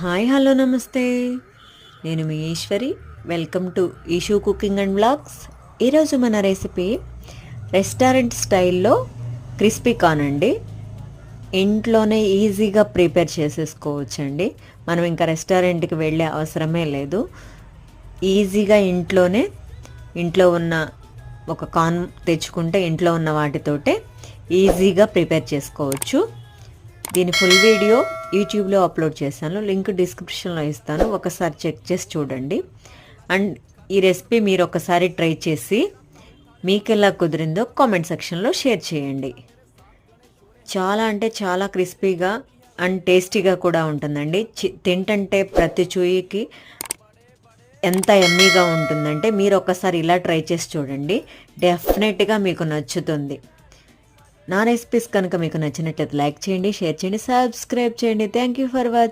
Hi hello నమస్తే. నేను మీ Eshwari. Welcome to Eshu cooking and blogs ఈరోజు మన రెసిపీ రెస్టారెంట్ స్టైల్లో క్రిస్పీ కార్న్ అండి. ఇంట్లోనే ఈజీగా ప్రిపేర్ చేసేసుకోవచ్చండి. మనం ఇంకా రెస్టారెంట్కి వెళ్ళే అవసరమే లేదు. ఈజీగా ఇంట్లోనే ఇంట్లో ఉన్న ఒక కార్న్ తెచ్చుకుంటే ఇంట్లో ఉన్న వాటితోటే ఈజీగా ప్రిపేర్ చేసుకోవచ్చు. దీని ఫుల్ వీడియో యూట్యూబ్లో అప్లోడ్ చేశాను. లింక్ డిస్క్రిప్షన్లో ఇస్తాను. ఒకసారి చెక్ చేసి చూడండి. అండ్ ఈ రెసిపీ మీరు ఒకసారి ట్రై చేసి మీకు ఎలా కుదిరిందో కామెంట్ సెక్షన్లో షేర్ చేయండి. చాలా అంటే చాలా క్రిస్పీగా అండ్ టేస్టీగా కూడా ఉంటుందండి. చి- తింటంటే ప్రతి చూయికి ఎంత ఎమ్మీగా ఉంటుందంటే మీరు ఒకసారి ఇలా ట్రై చేసి చూడండి. డెఫినెట్గా మీకు నచ్చుతుంది. నా రెసిపీస్ కనుక మీకు నచ్చినట్లయితే లైక్ చేయండి షేర్ చేయండి సబ్స్క్రైబ్ చేయండి. Thank you for watching